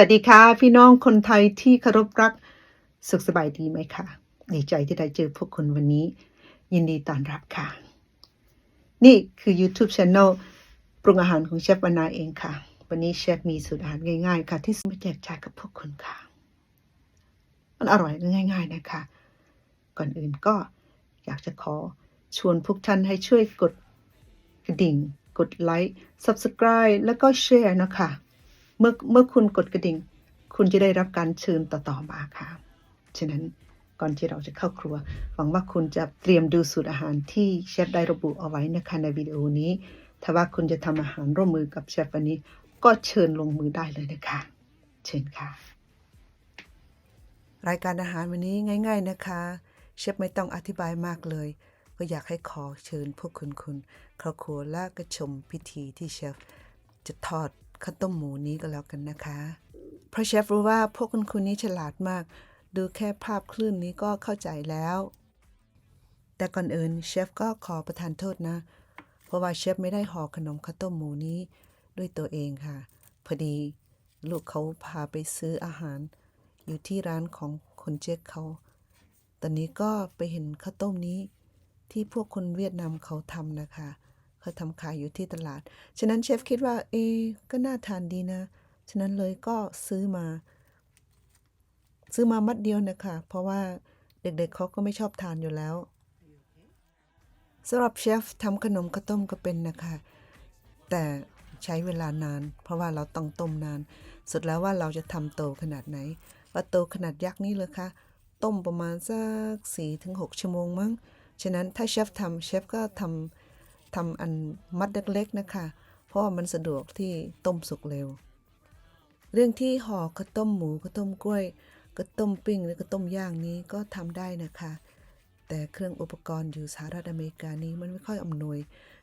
วัสดีค่ะ พี่น้องคนไทยที่เคารพรัก สุขสบายดีไหมคะดีใจที่ได้เจอพวกคุณวันนี้ ยินดีต้อนรับค่ะ นี่คือ YouTube Channel ปรุงอาหารของเชฟวนาเองค่ะ วันนี้เชฟมีสูตรอาหารง่าย ๆ ค่ะ ที่มาแจกจ่ายกับพวกคุณค่ะ มันอร่อยและง่าย ๆ นะคะ ก่อนอื่นก็อยากจะขอชวนพวกท่านให้ช่วยกดกระดิ่ง กดไลค์ Subscribe แล้วก็แชร์นะคะ เมื่อเมื่อคุณกดกระดิ่ง คุณจะได้รับการเชิญต่อๆมาค่ะ ฉะนั้นก่อนที่เราจะเข้าครัว หวังว่าคุณจะเตรียมดูสูตรอาหารที่เชฟได้ระบุเอาไว้นะคะในวิดีโอนี้ ถ้าว่าคุณจะทำอาหารร่วมมือกับเชฟวันนี้ ก็เชิญลงมือได้เลยนะคะ เชิญค่ะ รายการอาหารวันนี้ง่าย ๆนะคะ เชฟไม่ต้องอธิบายมากเลย ก็อยากให้ขอเชิญพวกคุณคุณเข้าครัวและก็ชมพิธีที่เชฟจะทอด ข้าวต้มหมูนี้ก็แล้วกันนะคะ เพราะเชฟรู้ว่าพวกคุณคุณนี้ฉลาดมาก ดูแค่ภาพคลื่นนี้ก็เข้าใจแล้ว แต่ก่อนอื่นเชฟก็ขอประทานโทษนะ เพราะว่าเชฟไม่ได้ห่อขนมข้าวต้มหมูนี้ด้วยตัวเองค่ะ พอดีลูกเขาพาไปซื้ออาหาร อยู่ที่ร้านของคนเจ๊กเขา ตอนนี้ก็ไปเห็นข้าวต้มนี้ ที่พวกคนเวียดนามเขาทำนะคะ เขาทำขายอยู่ที่ตลาด ฉะนั้นเชฟคิดว่า เอ ก็น่าทานดีนะ ฉะนั้นเลยก็ซื้อมา ซื้อมามัดเดียวนะคะ เพราะว่าเด็กๆเขาก็ไม่ชอบทานอยู่แล้วสำหรับเชฟทำขนมข้าวต้มก็เป็นนะคะ แต่ใช้เวลานาน เพราะว่าเราต้องต้มนาน สุดแล้วว่าเราจะทำโตขนาดไหน ว่าโตขนาดยักษ์นี้เลยคะต้มประมาณสักสี่ถึงหกชั่วโมงมั้ง ฉะนั้นถ้าเชฟทำเชฟก็ทำ ทำอันมัดเล็กๆนะคะ เพราะว่ามันสะดวกที่ต้มสุกเร็ว เรื่องที่ห่อข้าวต้มหมูข้าวต้มกล้วยข้าวต้มปิ้งหรือข้าวต้มย่างนี้ก็ทำได้นะคะ แต่เครื่องอุปกรณ์อยู่สหรัฐอเมริกานี้มันไม่ค่อยอำนวย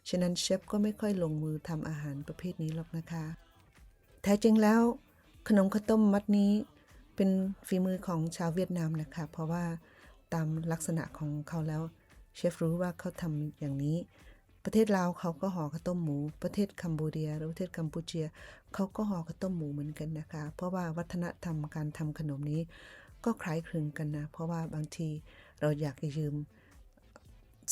ฉะนั้นเชฟก็ไม่ค่อยลงมือทำอาหารประเภทนี้หรอกนะคะ แท้จริงแล้ว ขนมข้าวต้มมัดนี้เป็นฝีมือของชาวเวียดนามนะคะ เพราะว่าตามลักษณะของเขาแล้วเชฟรู้ว่าเขาทำอย่างนี้ ประเทศลาวเขาก็ห่อข้าวต้มหมู ประเทศคัมพูเดียหรือประเทศกัมพูเชียเขาก็ห่อข้าวต้มหมูเหมือนกันนะคะ เพราะว่าวัฒนธรรมการทำขนมนี้ ก็คล้ายคลึงกันนะ เพราะว่าบางทีเราอยากจะยืม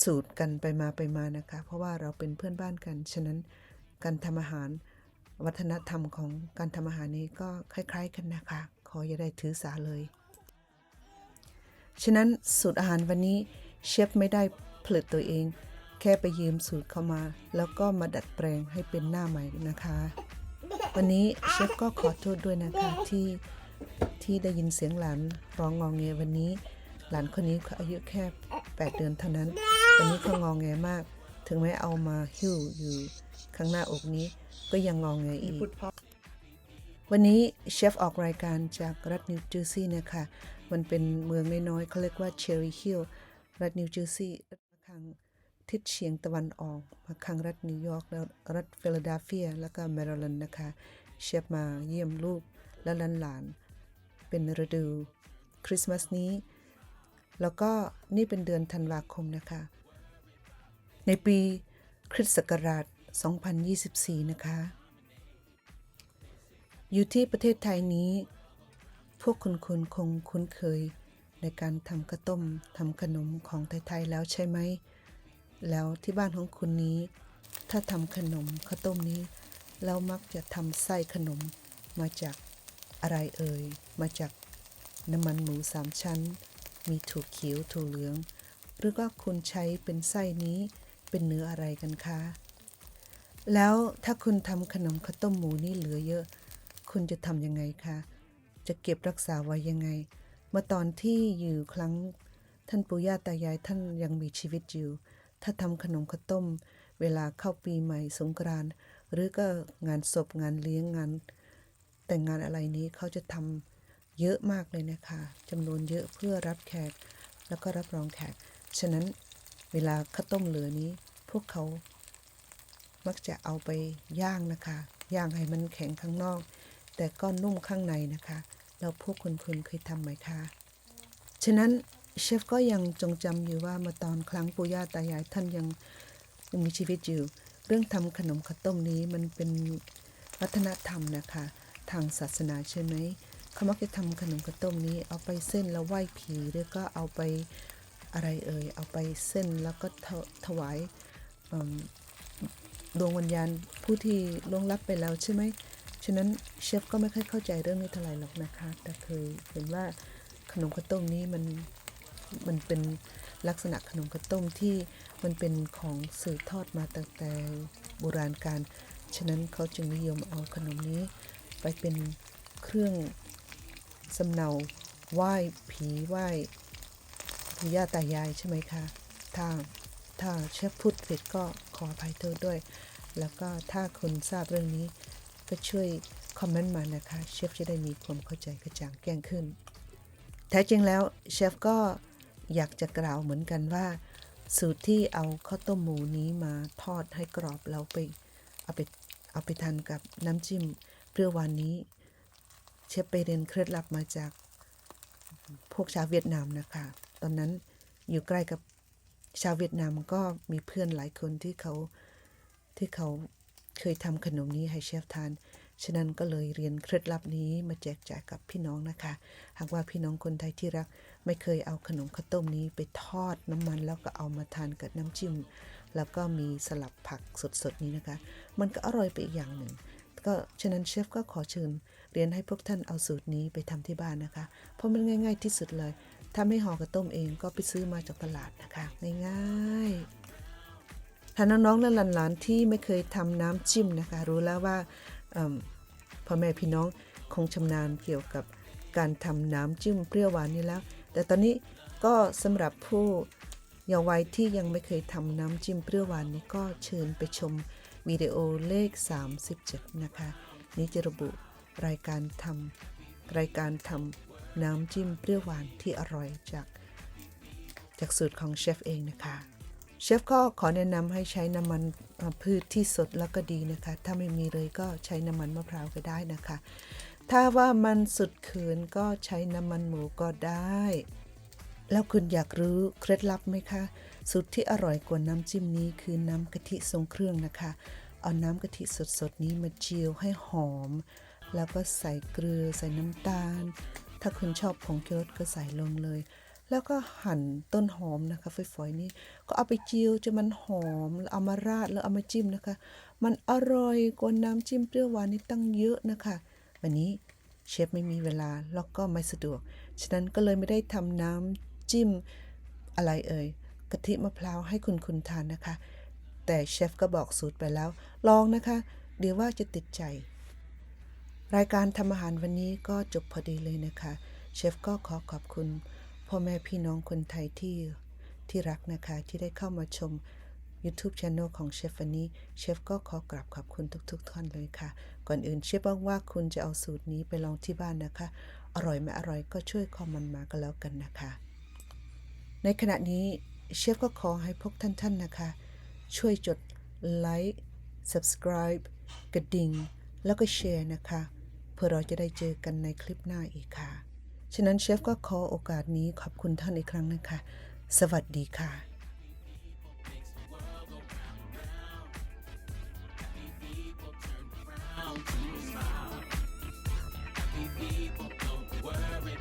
สูตรกันไปมาไปมานะคะ เพราะว่าเราเป็นเพื่อนบ้านกัน ฉะนั้นการทำอาหารวัฒนธรรมของการทำอาหารนี้ก็คล้าย ๆ กันนะคะ ขออย่าได้ถือสาเลย ฉะนั้นสูตรอาหารวันนี้เชฟไม่ได้ผลิตตัวเอง แค่ไปยืมสูตรเข้ามา แล้วก็มาดัดแปลงให้เป็นหน้าใหม่นะคะ วันนี้เชฟก็ขอโทษด้วยนะคะที่ที่ได้ยินเสียงหลานร้องงองเงวันนี้ หลานคนนี้เขาอายุแค่ 8 เดือนเท่านั้น วันนี้เขางองแงมาก ถึงแม้เอามาหิ้วอยู่ข้างหน้าอกนี้ก็ยังงองแงอีก วันนี้เชฟออกรายการจากรัฐนิวเจอร์ซีย์นะคะมันเป็นเมืองน้อยๆเขาเรียกว่าเชอร์รี่ฮิลล์รัฐนิวเจอร์ซีย์ทาง ทิศเฉียงตะวันออกมาทางรัฐนิวยอร์กแล้วรัฐฟิลาเดลเฟีย แล้วก็แมริแลนด์นะคะ เชฟมาเยี่ยมลูกและหลานๆเป็นฤดูคริสต์มาสนี้ แล้วก็นี่เป็นเดือนธันวาคมนะคะ ในปีคริสต์ศักราช 2024 นะคะ อยู่ที่ประเทศไทยนี้ พวกคุณคุณคงคุ้นเคยในการทำข้าวต้มทำขนมของไทยๆแล้วใช่ไหม แล้วที่บ้านของคุณนี้ ถ้าทำขนมข้าวต้มนี้เรามักจะทำไส้ขนมมาจากอะไรเอ่ย มาจากน้ำมันหมูสามชั้น มีถั่วเขียวถั่วเหลือง หรือว่าคุณใช้เป็นไส้นี้เป็นเนื้ออะไรกันคะ แล้วถ้าคุณทำขนมข้าวต้มหมูนี่เหลือเยอะ คุณจะทำยังไงคะ จะเก็บรักษาไว้ยังไง เมื่อตอนที่อยู่ครั้งท่านปู่ย่าตายายท่านยังมีชีวิตอยู่ ถ้าทำขนมข้าวต้ม เวลาเข้าปีใหม่สงกรานต์หรือก็งานศพงานเลี้ยงงาน แต่งงานอะไรนี้เขาจะทำเยอะมากเลยนะคะจำนวนเยอะเพื่อรับแขก แล้วก็รับรองแขก ฉะนั้นเวลาข้าวต้มเหลือนี้ พวกเขามักจะเอาไปย่างนะคะ ย่างให้มันแข็งข้างนอก แต่ก็นุ่มข้างในนะคะ แล้วพวกคุณคุณเคยทำไหมคะ ฉะนั้น เชฟก็ยังจงจำอยู่ว่ามื่อตอนครั้งปู่ย่าตายายท่านยังยังมีชีวิตอยู่ เรื่องทำขนมข้าวต้มนี้มันเป็นวัฒนธรรมนะคะ ทางศาสนาใช่ไหมเขามักจะทำขนมข้าวต้มนี้ เอาไปเส้นแล้วไหว้ผีหรือก็เอาไปอะไรเอ่ยเอาไปเส้นแล้วก็ถถวายดวงวิญญาณผู้ที่ล่วงลับไปแล้วใช่ไหมฉะนั้นเชฟก็ไม่ค่อยเข้าใจเรื่องนี้เท่าไหร่หรอกนะคะ แต่เคยเห็นว่าขนมข้าวต้มนี้มัน มันเป็นลักษณะขนมข้าวต้มที่มันเป็นของสืบทอดมาตั้งแต่โบราณการ ฉะนั้นเขาจึงนิยมเอาขนมนี้ไปเป็นเครื่องสำเนาไหว้ผีไหว้ปู่ย่าตายายใช่ไหมคะ ถ้าถ้าเชฟพูดผิดก็ขออภัยโทษด้วย แล้วก็ถ้าคุณทราบเรื่องนี้ก็ช่วยคอมเมนต์มานะคะ เชฟจะได้มีความเข้าใจกระจ่างแจ้งขึ้น แท้จริงแล้วเชฟก็ อยากจะกล่าวเหมือนกันว่า สูตรที่เอาข้าวต้มหมูนี้มาทอดให้กรอบแล้วไปเอาไปเอาไปทานกับน้ำจิ้มเปรี้ยวหวานนี้ เชฟไปเรียนเคล็ดลับมาจากพวกชาวเวียดนามนะคะ ตอนนั้นอยู่ใกล้กับชาวเวียดนามก็มีเพื่อนหลายคนที่เขาที่เขาเคยทำขนมนี้ให้เชฟทาน ฉะนั้นก็เลยเรียนเคล็ดลับนี้มาแจกจ่ายกับพี่น้องนะคะ หากว่าพี่น้องคนไทยที่รัก ไม่เคยเอาขนมข้าวต้มนี้ไปทอดน้ำมัน แล้วก็เอามาทานกับน้ำจิ้ม แล้วก็มีสลับผักสดๆนี้นะคะ มันก็อร่อยไปอีกอย่างหนึ่ง ก็ฉะนั้นเชฟก็ขอเชิญเรียนให้พวกท่านเอาสูตรนี้ไปทำที่บ้านนะคะ เพราะมันง่าย ๆที่สุดเลย ถ้าไม่ห่อกระต้มเองก็ไปซื้อมาจากตลาดนะคะ ง่ายๆถ้าน้องๆและหลานๆที่ไม่เคยทำน้ำจิ้มนะคะ รู้แล้วว่าพ่อแม่พี่น้องคงชำนาญเกี่ยวกับการทำน้ำจิ้มเปรี้ยวหวานนี้แล้ว แต่ตอนนี้ก็สำหรับผู้เยาว์วัยที่ยังไม่เคยทำน้ำจิ้มเปรี้ยวหวานนี้ก็เชิญไปชมวิดีโอเลข 37 นะคะ นี้จะระบุรายการทำรายการทำน้ำจิ้มเปรี้ยวหวานที่อร่อยจากจากสูตรของเชฟเองนะคะ เชฟก็ขอแนะนำให้ใช้น้ำมันพืชที่สดแล้วก็ดีนะคะ ถ้าไม่มีเลยก็ใช้น้ำมันมะพร้าวก็ได้นะคะ ถ้าว่ามันสุดเขินก็ใช้น้ำมันหมูก็ได้ แล้วคุณอยากรู้เคล็ดลับไหมคะ สูตรที่อร่อยกว่าน้ำจิ้มนี้คือน้ำกะทิทรงเครื่องนะคะ เอาน้ำกะทิสดๆนี้มาเจียวให้หอม แล้วก็ใส่เกลือใส่น้ำตาล ถ้าคุณชอบผงชูรสก็ใส่ลงเลย แล้วก็หั่นต้นหอมนะคะฝอยๆนี้ก็เอาไปเจียวจนมันหอมแล้วเอามาราดแล้วเอามาจิ้มนะคะ มันอร่อยกว่าน้ำจิ้มเปรี้ยวหวานนี่ตั้งเยอะนะคะ วันนี้เชฟไม่มีเวลาแล้วก็ไม่สะดวก ฉะนั้นก็เลยไม่ได้ทำน้ำจิ้มอะไรเอ่ยกะทิมะพร้าวให้คุณคุณทานนะคะ แต่เชฟก็บอกสูตรไปแล้ว ลองนะคะ เดี๋ยวว่าจะติดใจ รายการทำอาหารวันนี้ก็จบพอดีเลยนะคะ เชฟก็ขอขอบคุณพ่อแม่พี่น้องคนไทยที่ที่รักนะคะที่ได้เข้ามาชม YouTube Channel ของเชฟวันนี้เชฟก็ขอกราบขอบคุณทุกๆท่านเลยค่ะ ก่อนอื่นเชฟหวังว่าคุณจะเอาสูตรนี้ไปลองที่บ้านนะคะ อร่อยไม่อร่อยก็ช่วยคอมเมนต์มาก็แล้วกันนะคะ ในขณะนี้เชฟก็ขอให้พวกท่านๆนะคะ ช่วยจดไลค์ subscribe กระดิ่ง แล้วก็แชร์นะคะ เพื่อเราจะได้เจอกันในคลิปหน้าอีกค่ะ ฉะนั้นเชฟก็ขอโอกาสนี้ขอบคุณท่านอีกครั้งนะคะ สวัสดีค่ะ don't smile? Happy people, don't worry